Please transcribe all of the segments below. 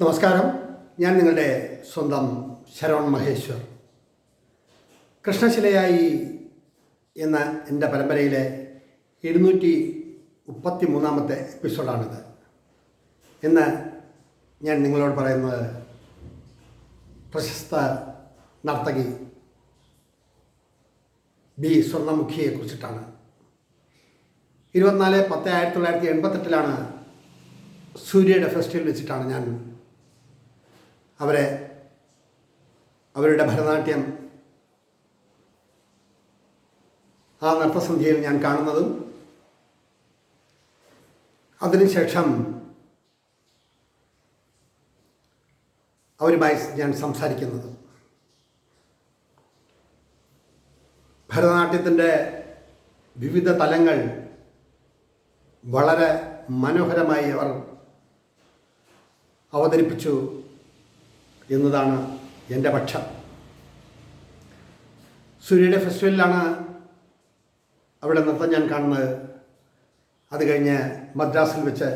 നമസ്കാരം. ഞാൻ നിങ്ങളുടെ സ്വന്തം ശരവൺ മഹേശ്വർ. കൃഷ്ണശിലയായി എന്ന എന്റെ പരമ്പരയിലെ ഇരുന്നൂറ്റി മുപ്പത്തി മൂന്നാമത്തെ എപ്പിസോഡാണിത്. ഇന്ന് ഞാൻ നിങ്ങളോട് പറയുന്നത് പ്രശസ്ത നർത്തകി ബി സ്വർണമുഖിയെ കുറിച്ചിട്ടാണ്. ഇരുപത്തിനാല് പത്ത് ആയിരത്തി തൊള്ളായിരത്തി എൺപത്തെട്ടിലാണ് സൂര്യയുടെ ഫെസ്റ്റിവൽ വെച്ചിട്ടാണ് ഞാൻ അവരെ അവരുടെ ഭരതനാട്യം ആ നൃത്തസന്ധ്യയിൽ ഞാൻ കാണുന്നതും അതിനുശേഷം അവരുമായി ഞാൻ സംസാരിക്കുന്നതും. ഭരതനാട്യത്തിന്റെ വിവിധ തലങ്ങൾ വളരെ മനോഹരമായി അവർ അവതരിപ്പിച്ചു. എന്നതാണ് എന്റെ പക്ഷം. സൂര്യയുടെ ഫെസ്റ്റിവലിലാണ് അവിടെ നൃത്തം ഞാൻ കാണുന്നത്. അത് കഴിഞ്ഞ് മദ്രാസിൽ വെച്ച്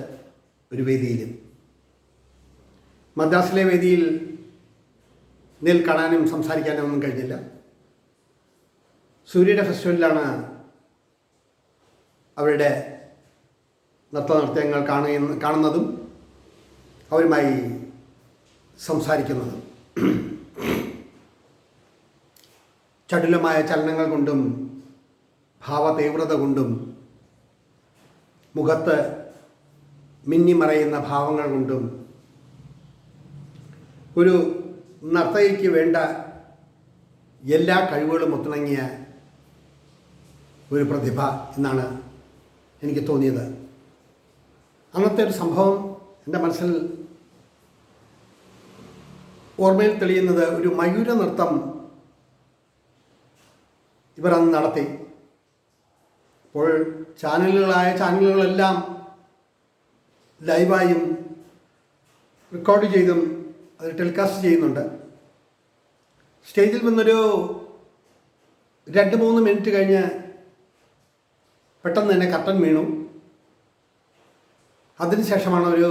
ഒരു വേദിയിൽ മദ്രാസിലെ വേദിയിൽ നേൽ കാണാനും സംസാരിക്കാനും ഒന്നും കഴിഞ്ഞില്ല. സൂര്യയുടെ ഫെസ്റ്റിവലിലാണ് അവരുടെ നൃത്തനൃത്യങ്ങൾ കാണുന്ന കാണുന്നതും അവരുമായി സംസാരിക്കുന്നതും. ചടുലമായ ചലനങ്ങൾ കൊണ്ടും ഭാവതീവ്രത കൊണ്ടും മുഖത്ത് മിന്നിമറയുന്ന ഭാവങ്ങൾ കൊണ്ടും ഒരു നർത്തകിക്ക് വേണ്ട എല്ലാ കഴിവുകളും ഒത്തിണങ്ങിയ ഒരു പ്രതിഭ എന്നാണ് എനിക്ക് തോന്നിയത്. അന്നത്തെ ഒരു സംഭവം എന്റെ മനസ്സിൽ ഓർമ്മയിൽ തെളിയുന്നത് ഒരു മയൂര നൃത്തം ഇവർ അന്ന് നടത്തി. അപ്പോൾ ചാനലുകളായ ചാനലുകളെല്ലാം ലൈവായും റെക്കോർഡ് ചെയ്തും അത് ടെലികാസ്റ്റ് ചെയ്യുന്നുണ്ട്. സ്റ്റേജിൽ നിന്നൊരു രണ്ട് മൂന്ന് മിനിറ്റ് കഴിഞ്ഞ് പെട്ടെന്ന് തന്നെ കട്ടൻ വീണു. അതിനുശേഷമാണ് ഒരു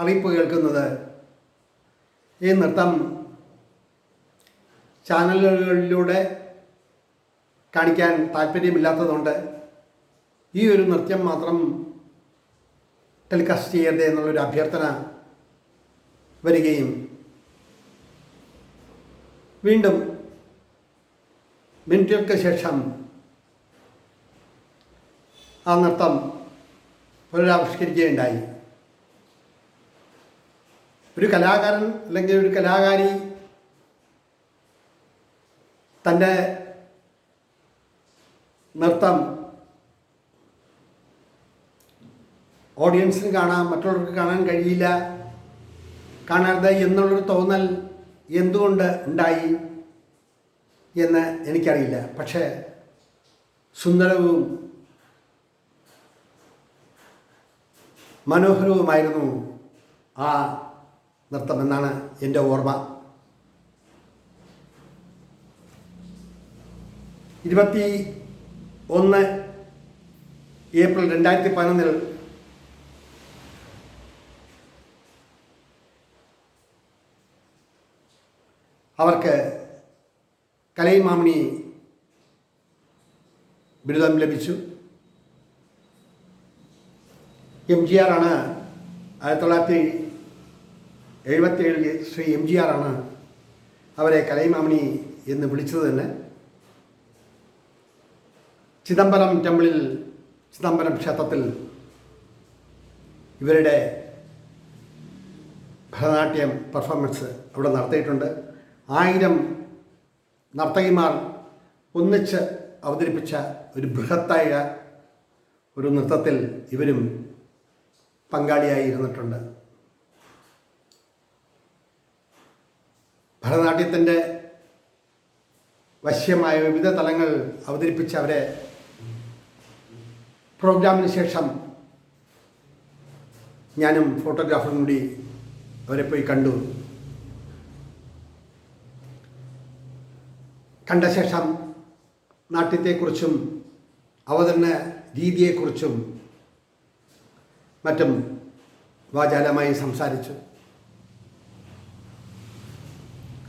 അറിയിപ്പ് കേൾക്കുന്നത് ഈ നൃത്തം ചാനലുകളിലൂടെ കാണിക്കാൻ താല്പര്യമില്ലാത്തതുകൊണ്ട് ഈ ഒരു നൃത്തം മാത്രം ടെലികാസ്റ്റ് ചെയ്യരുത് എന്നുള്ളൊരു അഭ്യർത്ഥന വരികയും വീണ്ടും മിനിറ്റുകൾക്ക് ശേഷം ആ നൃത്തം പുനരാവിഷ്കരിക്കുകയുണ്ടായി. ഒരു കലാകാരൻ അല്ലെങ്കിൽ ഒരു കലാകാരി തന്റെ നൃത്തം ഓഡിയൻസിന് കാണാം മറ്റുള്ളവർക്ക് കാണാൻ കഴിയില്ല കാണരുത് എന്നുള്ളൊരു തോന്നൽ എന്തുകൊണ്ട് ഉണ്ടായി എന്ന് എനിക്കറിയില്ല. പക്ഷേ സുന്ദരവും മനോഹരവുമായിരുന്നു ആ നൃത്തം എന്നാണ് എന്റെ ഓർമ്മ. ഇരുപത്തി ഒന്ന് ഏപ്രിൽ രണ്ടായിരത്തി പതിനൊന്നിൽ അവർക്ക് കലൈമാമണി ബിരുദം ലഭിച്ചു. എം ജി ആറാണ് ആയിരത്തി തൊള്ളായിരത്തി എഴുപത്തേഴിൽ ശ്രീ എം ജി ആറാണ് അവരെ കലൈമാമണി എന്ന് വിളിച്ചത് തന്നെ. ചിദംബരം ടെമ്പിളിൽ ചിദംബരം ക്ഷേത്രത്തിൽ ഇവരുടെ ഭരതനാട്യം പെർഫോമൻസ് അവിടെ നടത്തിയിട്ടുണ്ട്. ആയിരം നർത്തകിമാർ ഒന്നിച്ച് അവതരിപ്പിച്ച ഒരു ബൃഹത്തായ ഒരു നൃത്തത്തിൽ ഇവരും പങ്കാളിയായി ഇരുന്നിട്ടുണ്ട്. ഭരതനാട്യത്തിന്റെ വശ്യമായ വിവിധ തലങ്ങൾ അവതരിപ്പിച്ച അവരെ പ്രോഗ്രാമിന് ശേഷം ഞാനും ഫോട്ടോഗ്രാഫറും കൂടി അവരെ പോയി കണ്ടു. കണ്ട ശേഷം നാട്യത്തെക്കുറിച്ചും അവതരണ രീതിയെക്കുറിച്ചും മറ്റും വാചാലമായി സംസാരിച്ചു.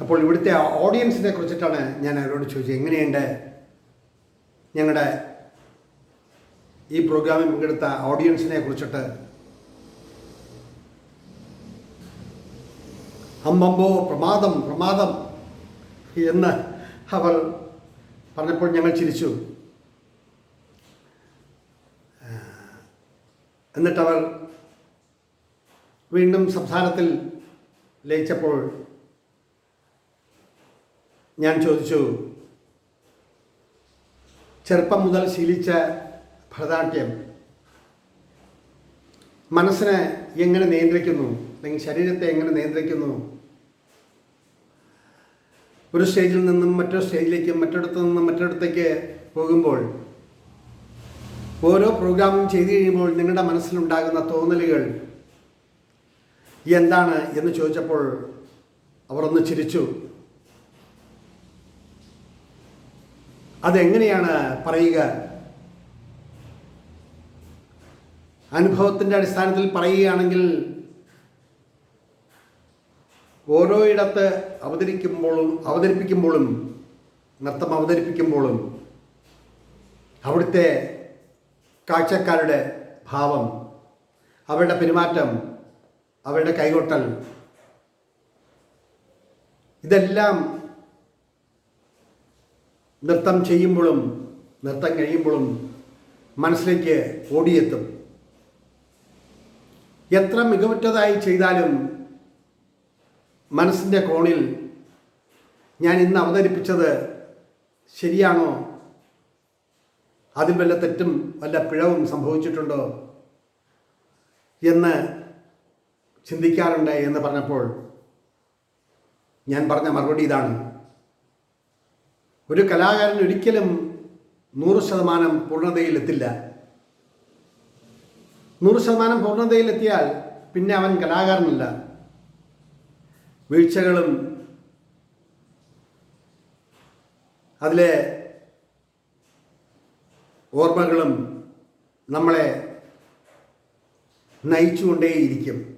അപ്പോൾ ഇവിടുത്തെ ഓഡിയൻസിനെ കുറിച്ചിട്ടാണ് ഞാൻ അവരോട് ചോദിച്ചത്. എങ്ങനെയുണ്ട് ഞങ്ങളുടെ ഈ പ്രോഗ്രാമിൽ പങ്കെടുത്ത ഓഡിയൻസിനെ കുറിച്ചിട്ട്? അമ്പമ്പോ പ്രമാദം പ്രമാദം എന്ന് അവർ പറഞ്ഞപ്പോൾ ഞങ്ങൾ ചിരിച്ചു. എന്നിട്ടവർ വീണ്ടും സംസാരത്തിൽ ലയിച്ചപ്പോൾ ഞാൻ ചോദിച്ചു ചെറുപ്പം മുതൽ ശീലിച്ച ഭരതനാട്യം മനസ്സിനെ എങ്ങനെ നിയന്ത്രിക്കുന്നു? അല്ലെങ്കിൽ ശരീരത്തെ എങ്ങനെ നിയന്ത്രിക്കുന്നു? ഒരു സ്റ്റേജിൽ നിന്നും മറ്റൊരു സ്റ്റേജിലേക്ക് മറ്റൊരിടത്തു നിന്നും മറ്റൊരിടത്തേക്ക് പോകുമ്പോൾ ഓരോ പ്രോഗ്രാമും ചെയ്തു കഴിയുമ്പോൾ നിങ്ങളുടെ മനസ്സിലുണ്ടാകുന്ന തോന്നലുകൾ എന്താണ് എന്ന് ചോദിച്ചപ്പോൾ അവർ ഒന്ന് ചിരിച്ചു. അതെങ്ങനെയാണ് പറയുക? അനുഭവത്തിന്റെ അടിസ്ഥാനത്തിൽ പറയുകയാണെങ്കിൽ ഓരോ ഇടത്ത് അവതരിക്കുമ്പോഴും അവതരിപ്പിക്കുമ്പോഴും നൃത്തം അവതരിപ്പിക്കുമ്പോഴും അവിടുത്തെ കാഴ്ചക്കാരുടെ ഭാവം അവരുടെ പെരുമാറ്റം അവരുടെ കൈകൊട്ടൽ ഇതെല്ലാം നൃത്തം ചെയ്യുമ്പോഴും നൃത്തം കഴിയുമ്പോഴും മനസ്സിലേക്ക് ഓടിയെത്തും. എത്ര മികവുറ്റതായി ചെയ്താലും മനസ്സിന്റെ കോണിൽ ഞാൻ ഇന്ന് അവതരിപ്പിച്ചത് ശരിയാണോ? അതിൽ വല്ല തെറ്റും വല്ല പിഴവും സംഭവിച്ചിട്ടുണ്ടോ എന്ന് ചിന്തിക്കാറുണ്ട് എന്ന് പറഞ്ഞപ്പോൾ ഞാൻ പറഞ്ഞ മറുപടി ഇതാണ്. ഒരു കലാകാരൻ ഒരിക്കലും നൂറ് ശതമാനം പൂർണതയിലെത്തില്ല. നൂറ് ശതമാനം പൂർണതയിലെത്തിയാൽ പിന്നെ അവൻ കലാകാരനല്ല. വീഴ്ചകളും അതിലെ ഓർമ്മകളും നമ്മളെ നയിച്ചുകൊണ്ടേയിരിക്കും.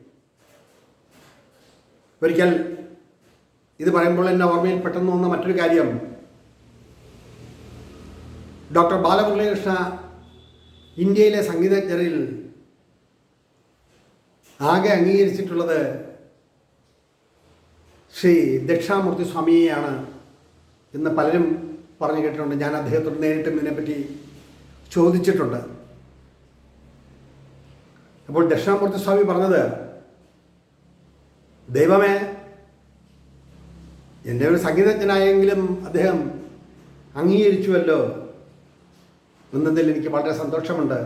ഒരിക്കൽ ഇത് പറയുമ്പോൾ എന്റെ ഓർമ്മയിൽ പെട്ടെന്ന് വന്ന മറ്റൊരു കാര്യം. ഡോക്ടർ ബാലമുരളീകൃഷ്ണ ഇന്ത്യയിലെ സംഗീതജ്ഞരിൽ ആകെ അംഗീകരിച്ചിട്ടുള്ളത് ശ്രീ ദക്ഷിണാമൂർത്തി സ്വാമിയെയാണ് എന്ന് പലരും പറഞ്ഞു കേട്ടിട്ടുണ്ട്. ഞാൻ അദ്ദേഹത്തോട് നേരിട്ടും ഇതിനെപ്പറ്റി ചോദിച്ചിട്ടുണ്ട്. അപ്പോൾ ദക്ഷിണാമൂർത്തി സ്വാമി പറഞ്ഞത് ദൈവമേ എന്റെ ഒരു സംഗീതജ്ഞനായെങ്കിലും അദ്ദേഹം അംഗീകരിച്ചുവല്ലോ. എന്നതിൽ എനിക്ക് വളരെ സന്തോഷമുണ്ട്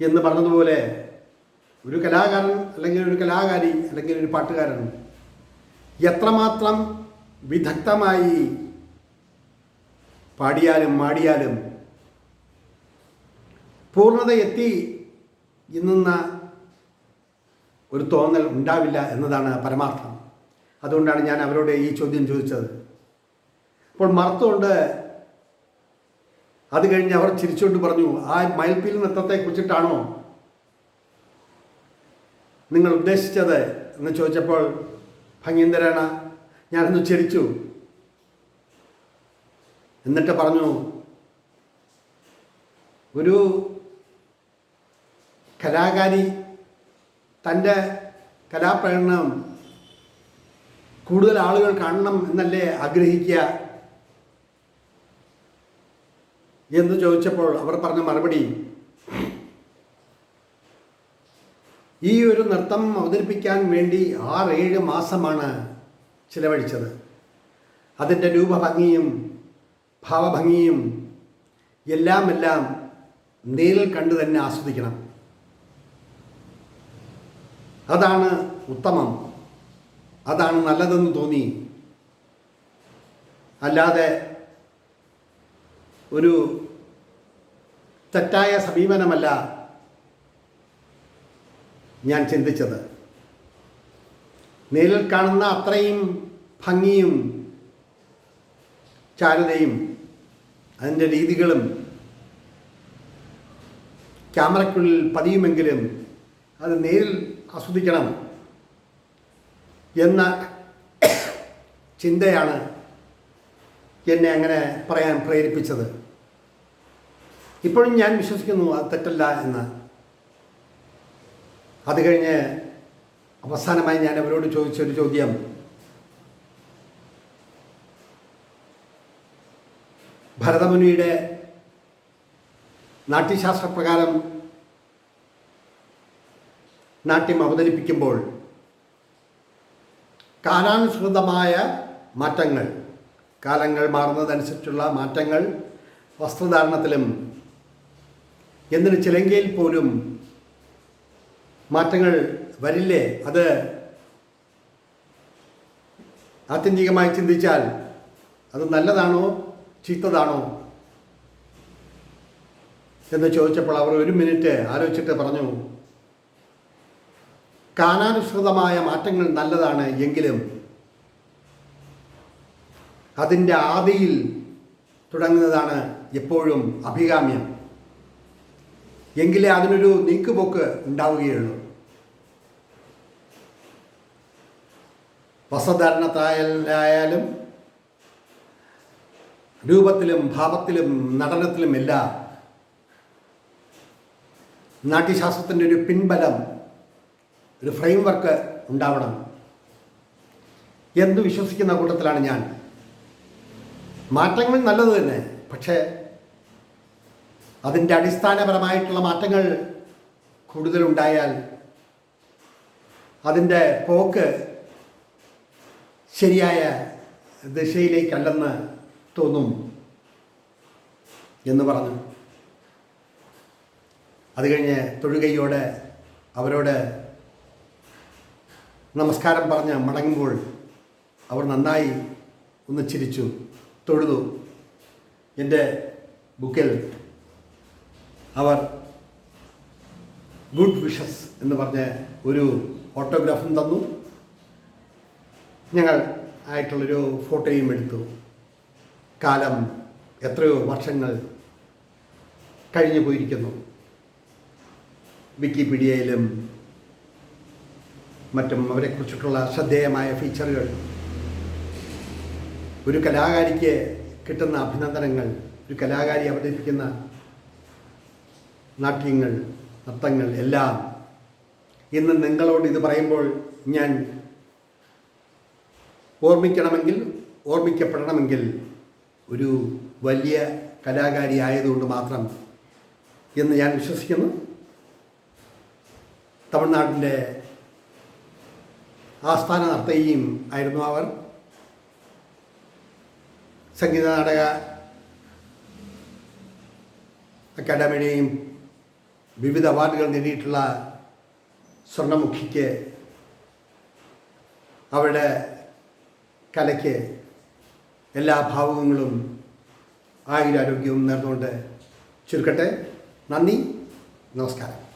എന്ന് പറഞ്ഞതുപോലെ ഒരു കലാകാരൻ അല്ലെങ്കിൽ ഒരു കലാകാരി അല്ലെങ്കിൽ ഒരു പാട്ടുകാരൻ എത്രമാത്രം വിദഗ്ധമായി പാടിയാലും മാടിയാലും പൂർണത എത്തി ഇന്നുന്ന ഒരു തോന്നൽ ഉണ്ടാവില്ല എന്നതാണ് പരമാർത്ഥം. അതുകൊണ്ടാണ് ഞാൻ അവരോട് ഈ ചോദ്യം ചോദിച്ചത്. അപ്പോൾ മറുത്തുകൊണ്ട് അത് കഴിഞ്ഞ് അവർ ചിരിച്ചുകൊണ്ട് പറഞ്ഞു ആ മയിൽപ്പീൽ നൃത്തത്തെ കുറിച്ചിട്ടാണോ നിങ്ങൾ ഉദ്ദേശിച്ചത്? എന്ന് ചോദിച്ചപ്പോൾ ഭംഗീന്ദരാണ് ഞാനൊന്ന് ചിരിച്ചു. എന്നിട്ട് പറഞ്ഞു ഒരു കലാകാരി തന്റെ കലാപ്രകടനം കൂടുതൽ ആളുകൾ കാണണം എന്നല്ലേ ആഗ്രഹിക്കുക? എന്ന് ചോദിച്ചപ്പോൾ അവർ പറഞ്ഞ മറുപടി ഈ ഒരു നൃത്തം അവതരിപ്പിക്കാൻ വേണ്ടി ആറേഴ് മാസമാണ് ചിലവഴിച്ചത്. അതിന്റെ രൂപഭംഗിയും ഭാവഭംഗിയും എല്ലാം എല്ലാം നേരിൽ കണ്ടു തന്നെ ആസ്വദിക്കണം. അതാണ് ഉത്തമം. അതാണ് നല്ലതെന്ന് തോന്നി. അല്ലാതെ ഒരു തെറ്റായ സമീപനമല്ല ഞാൻ ചിന്തിച്ചത്. നേരിൽ കാണുന്ന അത്രയും ഭംഗിയും ചാരുതയും അതിന്റെ രീതികളും ക്യാമറയ്ക്കുള്ളിൽ പതിയുമെങ്കിലും അത് നേരിൽ ആസ്വദിക്കണം എന്ന ചിന്തയാണ് എന്നെ അങ്ങനെ പറയാൻ പ്രേരിപ്പിച്ചത്. ഇപ്പോഴും ഞാൻ വിശ്വസിക്കുന്നു അത് തെറ്റല്ല എന്ന്. അത് കഴിഞ്ഞ് അവസാനമായി ഞാൻ അവരോട് ചോദിച്ചൊരു ചോദ്യം. ഭരതമുനിയുടെ നാട്യശാസ്ത്രപ്രകാരം നാട്യം അവതരിപ്പിക്കുമ്പോൾ കാലാനുസൃതമായ മാറ്റങ്ങൾ കാലങ്ങൾ മാറുന്നതനുസരിച്ചുള്ള മാറ്റങ്ങൾ വസ്ത്രധാരണത്തിലും എന്തിന് ചിലങ്കയിൽ പോലും മാറ്റങ്ങൾ വരില്ലേ? അത് ആത്യന്തികമായി ചിന്തിച്ചാൽ അത് നല്ലതാണോ ചീത്തതാണോ എന്ന് ചോദിച്ചപ്പോൾ അവർ ഒരു മിനിറ്റ് ആലോചിച്ചിട്ട് പറഞ്ഞു കാലാനുസൃതമായ മാറ്റങ്ങൾ നല്ലതാണ് എങ്കിലും അതിന്റെ ആദിയിൽ തുടങ്ങുന്നതാണ് എപ്പോഴും അഭികാമ്യം. എങ്കിലേ അതിനൊരു നീക്കുപോക്ക് ഉണ്ടാവുകയുള്ളൂ. വസ്ത്രധാരണത്തായാലും രൂപത്തിലും ഭാവത്തിലും നടനത്തിലും എല്ലാം നാട്യശാസ്ത്രത്തിന്റെ ഒരു പിൻബലം ഒരു ഫ്രെയിം വർക്ക് ഉണ്ടാവണം. എന്ന് വിശ്വസിക്കുന്ന കൂട്ടത്തിലാണ് ഞാൻ. മാറ്റങ്ങൾ നല്ലത് തന്നെ. പക്ഷേ അതിന്റെ അടിസ്ഥാനപരമായിട്ടുള്ള മാറ്റങ്ങൾ കൂടുതലുണ്ടായാൽ അതിന്റെ പോക്ക് ശരിയായ ദിശയിലേക്കല്ലെന്ന് തോന്നും എന്ന് പറഞ്ഞു. അത് കഴിഞ്ഞ് തൊഴുകയോടെ അവരോട് നമസ്കാരം പറഞ്ഞ് മടങ്ങുമ്പോൾ അവർ നന്നായി ഒന്ന് ചിരിച്ചു. തൊഴുതു. എന്റെ ബുക്കിൽ അവർ ഗുഡ് വിഷസ് എന്ന് പറഞ്ഞ ഒരു ഓട്ടോഗ്രാഫും തന്നു. ഞങ്ങൾ ആയിട്ടുള്ളൊരു ഫോട്ടോയും എടുത്തു. കാലം എത്രയോ വർഷങ്ങൾ കഴിഞ്ഞു പോയിരിക്കുന്നു. വിക്കിപീഡിയയിലും മറ്റും അവരെക്കുറിച്ചിട്ടുള്ള ശ്രദ്ധേയമായ ഫീച്ചറുകൾ ഒരു കലാകാരിക്ക് കിട്ടുന്ന അഭിനന്ദനങ്ങൾ ഒരു കലാകാരി അവതരിപ്പിക്കുന്ന നാട്യങ്ങൾ നൃത്തങ്ങൾ എല്ലാം ഇന്ന് നിങ്ങളോട് ഇത് പറയുമ്പോൾ ഞാൻ ഓർമ്മിക്കണമെങ്കിൽ ഓർമ്മിക്കപ്പെടണമെങ്കിൽ ഒരു വലിയ കലാകാരി ആയതുകൊണ്ട് മാത്രം എന്ന് ഞാൻ വിശ്വസിക്കുന്നു. തമിഴ്നാട്ടിന്റെ ആസ്ഥാന നർത്തകിയും ആയിരുന്നു അവർ. സംഗീത നാടക അക്കാഡമിയുടെയും വിവിധ അവാർഡുകൾ നേടിയിട്ടുള്ള സ്വർണമുഖിക്ക് അവരുടെ കലയ്ക്ക് എല്ലാ ഭാവുകങ്ങളും ആയുരാരോഗ്യവും നേർന്നുകൊണ്ട് ചുരുക്കട്ടെ. നന്ദി. നമസ്കാരം.